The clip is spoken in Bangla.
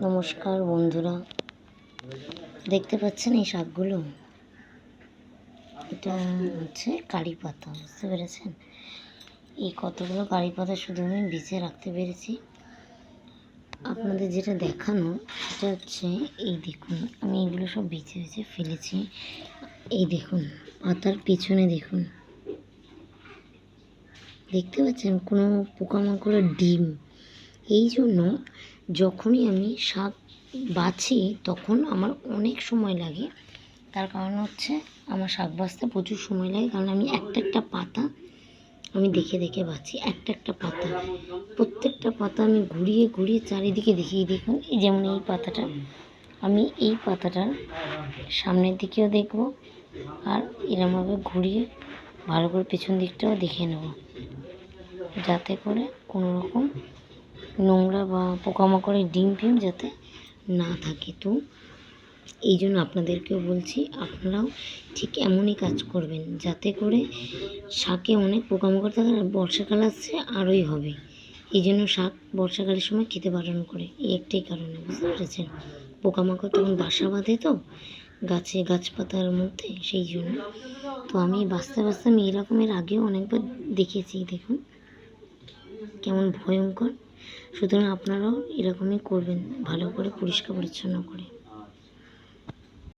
নমস্কার, বন্ধুরা। দেখতে পাচ্ছেন এই শাকগুলো? এটা হচ্ছে কারি পাতা, বুঝতে পেরেছেন? এই কতগুলো কারি পাতা শুধু আমি বিছে রাখতে পেরেছি। আপনাদের যেটা দেখানো, সেটা হচ্ছে, এই দেখুন, আমি এগুলো সব বেছে বেছে ফেলেছি। এই দেখুন, পাতার পেছনে দেখুন। দেখতে পাচ্ছেন কোনো পোকামাকড়ের ডিম। এই জন্য যখনই আমি শাক বাছি, তখন আমার অনেক সময় লাগে। তার কারণ হচ্ছে আমার শাক বাছতে প্রচুর সময় লাগে, কারণ আমি একটা একটা পাতা আমি দেখে দেখে বাছি একটা একটা পাতা। প্রত্যেকটা পাতা আমি ঘুরিয়ে ঘুরিয়ে চারিদিকে দেখিয়ে দেখুন এই যেমন এই পাতাটা, আমি এই পাতাটার সামনের দিকেও দেখব আর এরমভাবে ঘুরিয়ে ভালো করে পেছন দিকটাও দেখে নেব। যাতে করে কোনো রকম নোংরা বা পোকামাকড়ের ডিম ফিম যাতে না থাকে। তো এই জন্য আপনাদেরকেও বলছি, আপনারাও ঠিক এমনই কাজ করবেন যাতে করে শাকে অনেক পোকামাকড় থাকে আর বর্ষাকাল আসছে আরোই হবে। এই জন্য শাক বর্ষাকালের সময় খেতে বারণ করে, এই একটাই কারণে, বুঝতে পেরেছেন? পোকামাকড় তখন বাসা বাঁধে তো, গাছে গাছপাতার মধ্যে, সেই জন্য। তো আমি বাঁচতে বাঁচতে আমি এরকমের আগেও অনেকবার দেখেছি দেখুন। কেমন ভয়ঙ্কর। সুতরাং আপনারাও এরকমই করবেন ভালো করে পরিষ্কার পরিচ্ছন্ন করে।